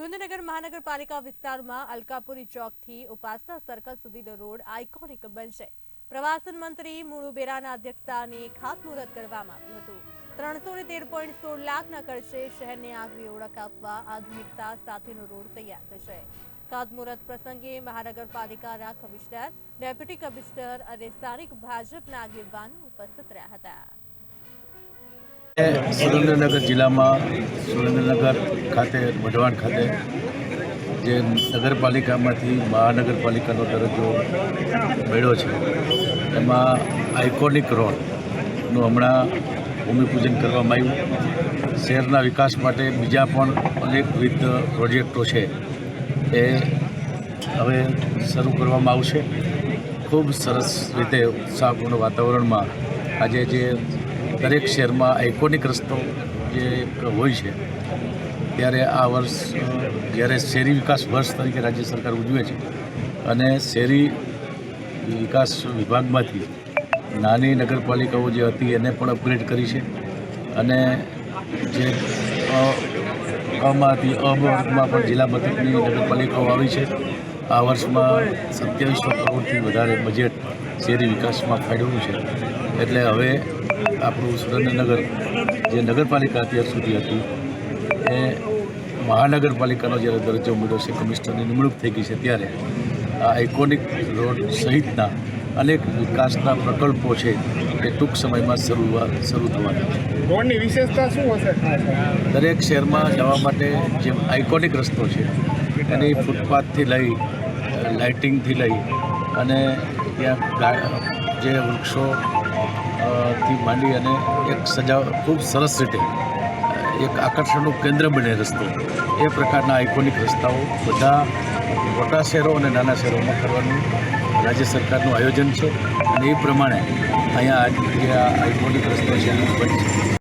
સુરેન્દ્રનગર મહાનગરપાલિકા વિસ્તારમાં અલકાપુરી ચોકથી ઉપાસના સર્કલ સુધીનો રોડ આઇકોનિક બનશે. પ્રવાસન મંત્રી મુળુબેરાના અધ્યક્ષસ્થાને ખાતમુહૂર્ત કરવામાં આવ્યું હતું. ત્રણસો તેર પોઈન્ટ સોળ લાખના ખર્ચે શહેરને આગવી ઓળખ આપવા આધુનિકતા સાથેનો રોડ તૈયાર થશે. ખાતમુહૂર્ત પ્રસંગે મહાનગરપાલિકાના કમિશનર, ડેપ્યુટી કમિશનર અને સ્થાનિક ભાજપના આગેવાનો ઉપસ્થિત રહ્યા હતા. સુરેન્દ્રનગર જિલ્લામાં સુરેન્દ્રનગર ખાતે વઢવાણ ખાતે જે નગરપાલિકામાંથી મહાનગરપાલિકાનો દરજ્જો મેળ્યો છે, એમાં આઇકોનિક રોડનું હમણાં ભૂમિપૂજન કરવામાં આવ્યું. શહેરના વિકાસ માટે બીજા પણ અનેકવિધ પ્રોજેક્ટો છે, એ હવે શરૂ કરવામાં આવશે. ખૂબ સરસ રીતે ઉત્સાહપૂર્ણ વાતાવરણમાં આજે જે દરેક શહેરમાં આઇકોનિક રસ્તો જે હોય છે, ત્યારે આ વર્ષ, જ્યારે શહેરી વિકાસ વર્ષ તરીકે રાજ્ય સરકાર ઉજવે છે અને શહેરી વિકાસ વિભાગમાંથી નાની નગરપાલિકાઓ જે હતી એને પણ અપગ્રેડ કરી છે અને જે અમાંથી અ વર્ગમાં પણ જિલ્લા મથકની નગરપાલિકાઓ આવી છે. આ વર્ષમાં સત્યાવીસો કરોડથી વધારે બજેટ શહેરી વિકાસમાં ફાળવ્યું છે. એટલે હવે આપણું સુરેન્દ્રનગર જે નગરપાલિકા અત્યાર સુધી હતી એ મહાનગરપાલિકાનો જ્યારે દરજ્જો મળ્યો છે કમિશનરની નિમણૂક થઈ ગઈ છે ત્યારે આ આઇકોનિક રોડ સહિતના અનેક વિકાસના પ્રકલ્પો છે એ ટૂંક સમયમાં શરૂઆત શરૂ થવાના છે. રોડની વિશેષતા શું હશે? દરેક શહેરમાં જવા માટે જે આઇકોનિક રસ્તો છે એની ફૂટપાથથી લઈ લાઇટિંગથી લઈ અને ત્યાં જે વૃક્ષો થી માંડી અને એક સજાવ, ખૂબ સરસ રીતે, એક આકર્ષણનું કેન્દ્ર બને રસ્તો. એ પ્રકારના આઇકોનિક રસ્તાઓ બધા મોટા શહેરો અને નાના શહેરોમાં કરવાનું રાજ્ય સરકારનું આયોજન છે. અને એ પ્રમાણે અહીંયા જે આ આઇકોનિક રસ્તો છે, એનું બનશે